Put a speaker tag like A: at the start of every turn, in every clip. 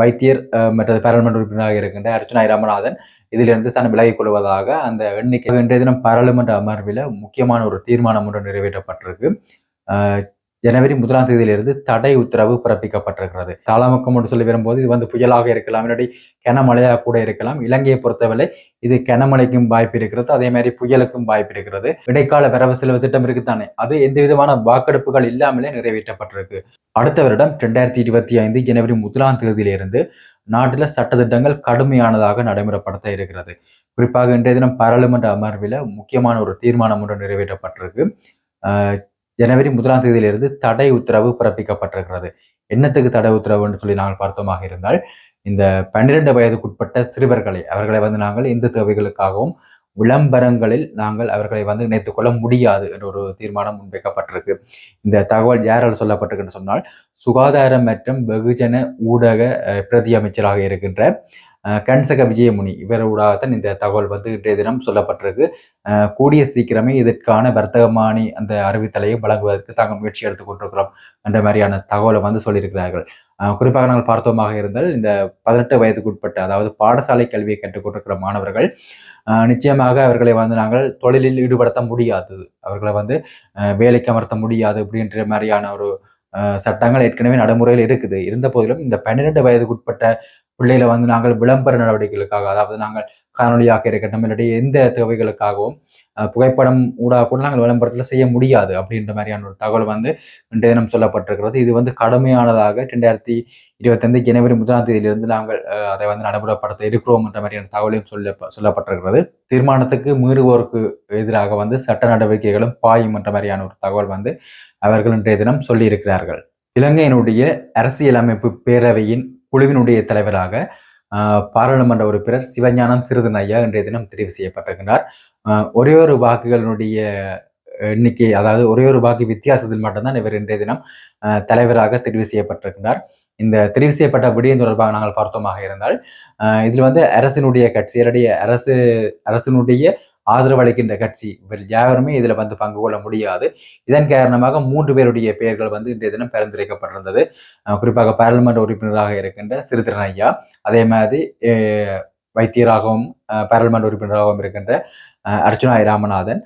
A: வைத்தியர் மற்றது பாராளுமன்ற உறுப்பினராக இருக்கின்ற அர்ச்சுனா ராமநாதன் இதிலிருந்து தான் விலகிக் கொள்வதாக அந்த எண்ணிக்கை இன்றைய தினம் பாராளுமன்ற அமர்வில் முக்கியமான ஒரு தீர்மானம் ஒன்று நிறைவேற்றப்பட்டிருக்கு. ஜனவரி முதலாம் தேதியிலிருந்து தடை உத்தரவு பிறப்பிக்கப்பட்டிருக்கிறது. தாளமுக்கம் என்று சொல்லி வரும்போது இது வந்து புயலாக இருக்கலாம் இல்லாட்டி கனமழையாக கூட இருக்கலாம். இலங்கையை பொறுத்தவரை இது கனமழைக்கும் வாய்ப்பு இருக்கிறது அதே மாதிரி புயலுக்கும் வாய்ப்பு இருக்கிறது. இடைக்கால வரவு செலவு திட்டம் இருக்குத்தானே அது எந்த விதமான வாக்கெடுப்புகள் இல்லாமலே நிறைவேற்றப்பட்டிருக்கு. அடுத்த வருடம் ரெண்டாயிரத்தி இருபத்தி ஐந்து ஜனவரி முதலாம் தேதியிலிருந்து நாட்டில் சட்டத்திட்டங்கள் கடுமையானதாக நடைமுறைப்படுத்த இருக்கிறது. குறிப்பாக இன்றைய தினம் பாராளுமன்ற அமர்வில் முக்கியமான ஒரு தீர்மானம் ஒன்று நிறைவேற்றப்பட்டிருக்கு. ஜனவரி முதலாம் தேதியிலிருந்து தடை உத்தரவு பிறப்பிக்கப்பட்டிருக்கிறது. என்னத்துக்கு தடை உத்தரவு என்று சொல்லி நாங்கள் பார்த்தோமாக இருந்தால் இந்த பன்னிரண்டு வயதுக்குட்பட்ட சிறுவர்களை அவர்களை வந்து நாங்கள் இந்து தேவைகளுக்காகவும் விளம்பரங்களில் நாங்கள் அவர்களை வந்து இணைத்துக் கொள்ள முடியாது என்ற ஒரு தீர்மானம் முன்வைக்கப்பட்டிருக்கு. இந்த தகவல் யாரால் சொல்லப்பட்டிருக்குன்னு சொன்னால் சுகாதாரம் மற்றும் வெகுஜன ஊடக பிரதியமைச்சராக பிரதி அமைச்சராக இருக்கின்ற கன்சக விஜயமுனி இவரூடாகத்தான் இந்த தகவல் வந்து இன்றைய தினம் சொல்லப்பட்டிருக்கு. கூடிய சீக்கிரமே இதற்கான வர்த்தகமானி அந்த அறிவித்தலையும் வழங்குவதற்கு தாங்கள் முயற்சி எடுத்துக் கொண்டிருக்கிறோம் என்ற மாதிரியான தகவலை வந்து சொல்லியிருக்கிறார்கள். குறிப்பாக நாங்கள் பார்த்தோமாக இருந்தால் இந்த பதினெட்டு வயதுக்குட்பட்ட அதாவது பாடசாலை கல்வியை கற்றுக்கொண்டிருக்கிற மாணவர்கள் நிச்சயமாக அவர்களை வந்து நாங்கள் தொழிலில் ஈடுபடுத்த முடியாது. அவர்களை வந்து அஹ், வேலைக்கு அமர்த்த முடியாது அப்படின்ற மாதிரியான ஒரு அஹ், சட்டங்கள் ஏற்கனவே நடைமுறையில் இருக்குது. இருந்த போதிலும் இந்த பன்னிரெண்டு வயதுக்குட்பட்ட பிள்ளைகளை வந்து நாங்கள் விளம்பர நடவடிக்கைகளுக்காக அதாவது நாங்கள் காணொலியாக இருக்கட்டும் இல்லாட்டி எந்த தேவைகளுக்காகவும் புகைப்படம் ஊடாக கூட நாங்கள் விளம்பரத்தில் செய்ய முடியாது அப்படின்ற மாதிரியான ஒரு தகவல் வந்து இன்றைய தினம் சொல்லப்பட்டிருக்கிறது. இது வந்து கடுமையானதாக ரெண்டாயிரத்தி இருபத்தைந்து ஜனவரி முதலாம் தேதியிலிருந்து நாங்கள் அதை வந்து நடைமுறைப்படுத்த இருக்கிறோம் என்ற மாதிரியான தகவலையும் சொல்ல சொல்லப்பட்டிருக்கிறது. தீர்மானத்துக்கு மீறுவோருக்கு எதிராக வந்து சட்ட நடவடிக்கைகளும் பாயும் என்ற மாதிரியான ஒரு தகவல் வந்து அவர்கள் இன்றைய தினம் சொல்லியிருக்கிறார்கள். இலங்கையினுடைய அரசியலமைப்பு பேரவையின் குழுவினுடைய தலைவராக பாராளுமன்ற உறுப்பினர் சிவஞானம் சிறிதன் ஐயா இன்றைய தினம் தெரிவு செய்யப்பட்டிருக்கிறார் ஒரே ஒரு வாக்குகளினுடைய எண்ணிக்கை அதாவது ஒரே ஒரு வாக்கு வித்தியாசத்தில் மட்டும்தான் இவர் இன்றைய தினம் தலைவராக தெரிவு செய்யப்பட்டிருக்கிறார் இந்த தெரிவு செய்யப்பட்ட விடயம் தொடர்பாக நாங்கள் பார்த்தோமாக இருந்தால் இதில் வந்து அரசினுடைய கட்சி என்னுடைய அரசு அரசினுடைய ஆதரவு அளிக்கின்ற கட்சி. இவர் யாருமே இதில் வந்து பங்கு கொள்ள முடியாது. இதன் காரணமாக மூன்று பேருடைய பெயர்கள் வந்து இன்றைய தினம் பரிந்துரைக்கப்பட்டிருந்தது. குறிப்பாக பாராளுமன்ற உறுப்பினராக இருக்கின்ற சிறுத்திரன் ஐயா அதே மாதிரி வைத்தியராகவும் பாராளுமன்ற உறுப்பினராகவும் இருக்கின்ற அர்ச்சுனா ராமநாதன்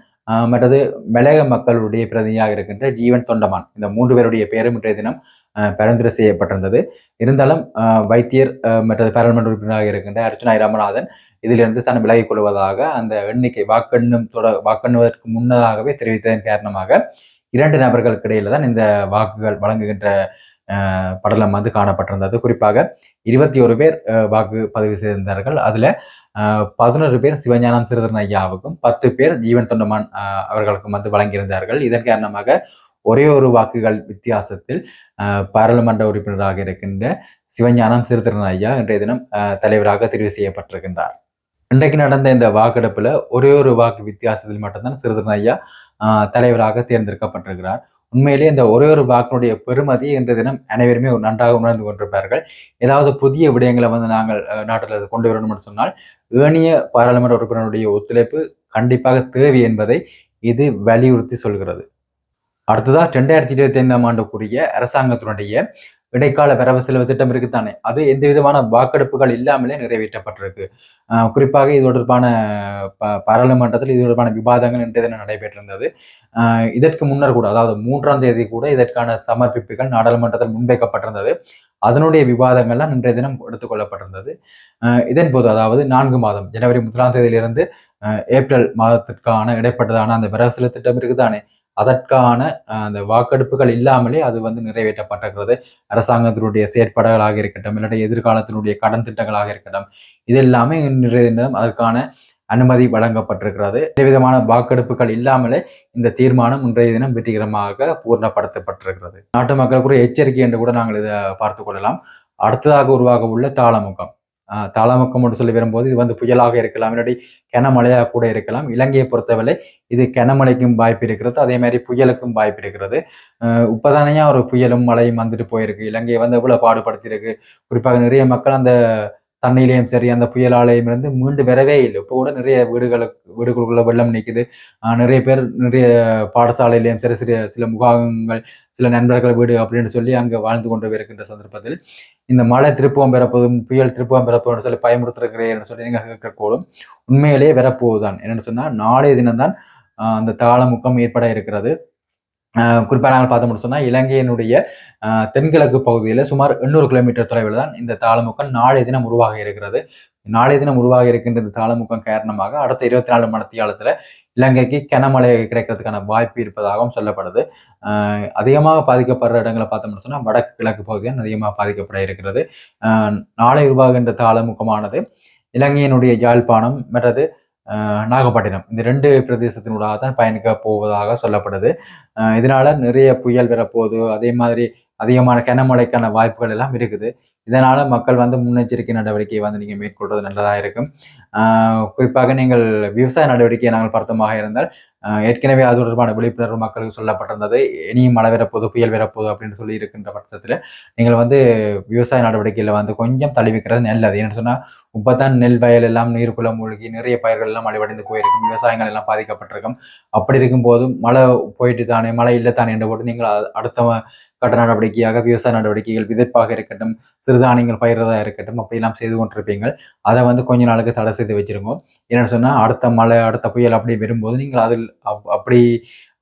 A: மற்றது மெளக மக்களுடைய பிரதிநிதியாக இருக்கின்ற ஜீவன் தொண்டமான். இந்த மூன்று பேருடைய பெயரும் இன்றைய தினம் அஹ், பரிந்துரை செய்யப்பட்டிருந்தது. இருந்தாலும் வைத்தியர் மற்றது பாராளுமன்ற உறுப்பினராக இருக்கின்ற அர்ச்சனாய் ராமநாதன் இதிலிருந்து தான் விலகிக் கொள்வதாக அந்த எண்ணிக்கை வாக்கெண்ணும் தொட வாக்கெண்ணுவதற்கு முன்னதாகவே தெரிவித்ததன் காரணமாக இரண்டு நபர்களுக்கு இடையில தான் இந்த வாக்குகள் வழங்குகின்ற படலம் வந்து காணப்பட்டிருந்தது. குறிப்பாக இருபத்தி ஒரு பேர் வாக்கு பதிவு செய்திருந்தார்கள். அதுல பதினொரு பேர் சிவஞானம் சிறுதரன் ஐயாவுக்கும் பத்து பேர் ஜீவன் தொண்டமான் அவர்களுக்கும் வந்து வழங்கியிருந்தார்கள். இதன் காரணமாக ஒரே ஒரு வாக்குகள் வித்தியாசத்தில் பாராளுமன்ற உறுப்பினராக இருக்கின்ற சிவஞானம் சிறுதரன் ஐயா இன்றைய தினம் தலைவராக தெரிவு செய்யப்பட்டிருக்கின்றார். இன்றைக்கு நடந்த இந்த வாக்கெடுப்புல ஒரே ஒரு வாக்கு வித்தியாசத்தில் மட்டும்தான் சிறுதரன் ஐயா ஆஹ், தலைவராக தேர்ந்தெடுக்கப்பட்டிருக்கிறார். உண்மையிலேயே இந்த ஒரே ஒரு வாக்கினுடைய பெருமதி இன்றைய தினம் அனைவருமே ஒரு நன்றாக உணர்ந்து கொண்டிருப்பார்கள். ஏதாவது புதிய விடயங்களை வந்து நாங்கள் அஹ், நாட்டில் கொண்டு வரணும்னு என்று சொன்னால் ஏனைய பாராளுமன்ற உறுப்பினருடைய ஒத்துழைப்பு கண்டிப்பாக தேவை என்பதை இது வலியுறுத்தி சொல்கிறது. அடுத்ததா ரெண்டாயிரத்தி இருபத்தி ஐந்தாம் ஆண்டுக்குரிய அரசாங்கத்தினுடைய இடைக்கால வரவு செலவு திட்டம் இருக்குத்தானே அது எந்த விதமான வாக்கெடுப்புகள் இல்லாமலே நிறைவேற்றப்பட்டிருக்கு. குறிப்பாக இது தொடர்பான ப- பாராளுமன்றத்தில் இது தொடர்பான விவாதங்கள் இன்றைய தினம் நடைபெற்றிருந்தது. இதற்கு முன்னர் கூட அதாவது மூன்றாம் தேதி கூட இதற்கான சமர்ப்பிப்புகள் நாடாளுமன்றத்தில் முன்வைக்கப்பட்டிருந்தது. அதனுடைய விவாதங்கள்லாம் இன்றைய தினம் எடுத்துக்கொள்ளப்பட்டிருந்தது. இதன் போது அதாவது நான்கு மாதம் ஜனவரி முதலாம் தேதியிலிருந்து ஏப்ரல் மாதத்திற்கான இடைப்பட்டதான அந்த வரவு செலவு திட்டம் இருக்குதானே? அதற்கான அந்த வாக்கெடுப்புகள் இல்லாமலே அது வந்து நிறைவேற்றப்பட்டிருக்கிறது. அரசாங்கத்தினுடைய செயற்பாடுகளாக இருக்கட்டும் இல்லாட்டி எதிர்காலத்தினுடைய கடன் திட்டங்களாக இருக்கட்டும் இது எல்லாமே நிறைவேறும் தினம் அதற்கான அனுமதி வழங்கப்பட்டிருக்கிறது. விதமான வாக்கெடுப்புகள் இல்லாமலே இந்த தீர்மானம் இன்றைய தினம் வெற்றிகரமாக பூர்ணப்படுத்தப்பட்டிருக்கிறது. நாட்டு மக்களுக்குரிய எச்சரிக்கை என்று கூட நாங்கள் இதை பார்த்து கொள்ளலாம். அடுத்ததாக உருவாக உள்ள தாளமுகம். ஆஹ் என்று சொல்லி வரும்போது இது வந்து புயலாக இருக்கலாம் இல்லாட்டி கனமழையாக கூட இருக்கலாம். இலங்கையை பொறுத்தவரை இது கனமழைக்கும் வாய்ப்பு இருக்கிறது அதே மாதிரி புயலுக்கும் வாய்ப்பு இருக்கிறது. ஆஹ் ஒரு புயலும் மழையும் வந்துட்டு போயிருக்கு. இலங்கையை வந்து எவ்வளவு பாடுபடுத்தியிருக்கு. குறிப்பாக நிறைய மக்கள் அந்த தண்ணியிலையும் சரி அந்த புயலாலையும் இருந்து மீண்டு வரவே இல்லை. இப்போ கூட நிறைய வீடுகளுக்கு வீடுகளுக்குள்ள வெள்ளம் நிற்குது நிறைய பேர் நிறைய பாடசாலையிலையும் சரி சில சில முகாங்கள் சில நண்பர்கள் வீடு அப்படின்னு சொல்லி அங்கே வாழ்ந்து கொண்டு இருக்கின்ற சந்தர்ப்பத்தில் இந்த மழை திருப்பம் பெறப்போதும் புயல் திருப்பம் பெறப்போதும் சொல்லி பயமுறுத்துறேன்னு சொல்லி நீங்கள் கேட்கக்கூடும். உண்மையிலேயே வரப்போகுதான் என்னென்னு சொன்னால் நாளைய தினம்தான் அந்த அந்த தாளமுக்கம் ஏற்பட இருக்கிறது. குறிப்பாக நாங்கள் பார்த்தோம்னு சொன்னா இலங்கையினுடைய தென்கிழக்கு பகுதியில் சுமார் எண்ணூறு கிலோமீட்டர் தொலைவில் தான் இந்த தாளமுக்கம் நாளைய தினம் உருவாக இருக்கிறது. நாளைய தினம் உருவாக இருக்கின்ற இந்த தாளமுக்கம் காரணமாக அடுத்த இருபத்தி நாலு மணித்தியாலத்தில் இலங்கைக்கு கனமழை கிடைக்கிறதுக்கான வாய்ப்பு இருப்பதாகவும் சொல்லப்படுது. அதிகமாக பாதிக்கப்படுற இடங்களை பார்த்தோம்னு சொன்னா வடக்கு கிழக்கு பகுதியில் அதிகமாக பாதிக்கப்பட இருக்கிறது. நாளை உருவாகின்ற தாளமுக்கமானது இலங்கையினுடைய யாழ்ப்பாணம் மற்றது நாகப்பட்டினம். இந்த ரெண்டு பிரதேசத்தினூடாக தான் பயணிக்க போவதாக சொல்லப்படுது. இதனால் இதனால நிறைய புயல் வரப்போகுது. அதே மாதிரி அதிகமான கனமழைக்கான வாய்ப்புகள் எல்லாம் இருக்குது. இதனால் மக்கள் வந்து முன்னெச்சரிக்கை நடவடிக்கையை வந்து நீங்கள் மேற்கொள்வது நல்லதாக இருக்கும். குறிப்பாக நீங்கள் விவசாய நடவடிக்கையை நாங்கள் பார்த்தோமாக இருந்தால் ஏற்கனவே அது தொடர்பான விழிப்புணர்வு மக்களுக்கு சொல்லப்பட்டிருந்தது. இனியும் மழை வரப்போது புயல் வரப்போகுது அப்படின்னு சொல்லி இருக்கின்ற பட்சத்தில் நீங்கள் வந்து விவசாய நடவடிக்கையில் வந்து கொஞ்சம் தள்ளி வைக்கிறது நல்லது. ஏன்னு சொன்னால் இப்போ தான் நெல் வயல் எல்லாம் நீருக்குள்ள மூழ்கி நிறைய பயிர்கள் எல்லாம் மழைவடைந்து போயிருக்கும். விவசாயங்கள் எல்லாம் பாதிக்கப்பட்டிருக்கும். அப்படி இருக்கும்போது மழை போயிட்டு தானே மழை இல்லை தானே என்று போட்டு நீங்கள் அடுத்த கட்ட நடவடிக்கையாக விவசாய நடவடிக்கைகள் விதைப்பாக இருக்கட்டும் சிறுதானியங்கள் பயிரதா இருக்கட்டும் அப்படிலாம் செய்து கொண்டிருப்பீங்க அதை வந்து கொஞ்ச நாளுக்கு தடை செய்து வச்சிருங்க. என்னென்னு சொன்னால் அடுத்த மழை அடுத்த புயல் அப்படி வரும்போது நீங்கள் அதில் அப்- அப்படி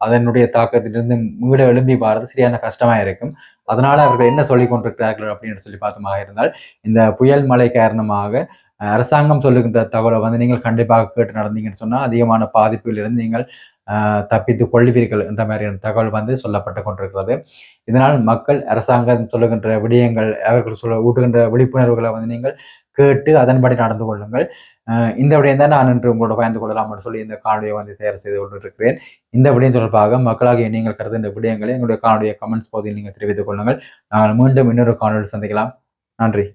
A: அதனுடைய தாக்கத்திலிருந்து மீட எழும்பி வாரது சரியான கஷ்டமா இருக்கும். அதனால் அவர்கள் என்ன சொல்லி கொண்டிருக்கிறார்கள் அப்படின்னு சொல்லி பார்த்தமாக இருந்தால் இந்த புயல் மழை காரணமாக அரசாங்கம் சொல்லுகின்ற தகவலை வந்து நீங்கள் கண்டிப்பாக கேட்டு நடந்தீங்கன்னு சொன்னால் அதிகமான பாதிப்புகளிலிருந்து நீங்கள் தப்பித்து கொள்வீர்கள் என்ற மாதிரியான தகவல் வந்து சொல்லப்பட்டு கொண்டிருக்கிறது. இதனால் மக்கள் அரசாங்கம் சொல்லுகின்ற விடயங்கள் அவர்கள் சொல்ல ஊட்டுகின்ற விழிப்புணர்வுகளை வந்து நீங்கள் கேட்டு அதன்படி நடந்து கொள்ளுங்கள். இந்த விடயம் தான் நான் இன்று உங்களோட பயந்து கொள்ளலாம் என்று சொல்லி இந்த காணொலியை வந்து தயார் செய்து கொண்டிருக்கிறேன். இந்த விடயம் தொடர்பாக மக்களாகிய நீங்கள் கருதுகின்ற விடயங்களை எங்களுடைய காணொலியை கமெண்ட்ஸ் பகுதியில் நீங்கள் தெரிவித்துக் கொள்ளுங்கள். நாங்கள் மீண்டும் இன்னொரு காணொலி சந்திக்கலாம். நன்றி.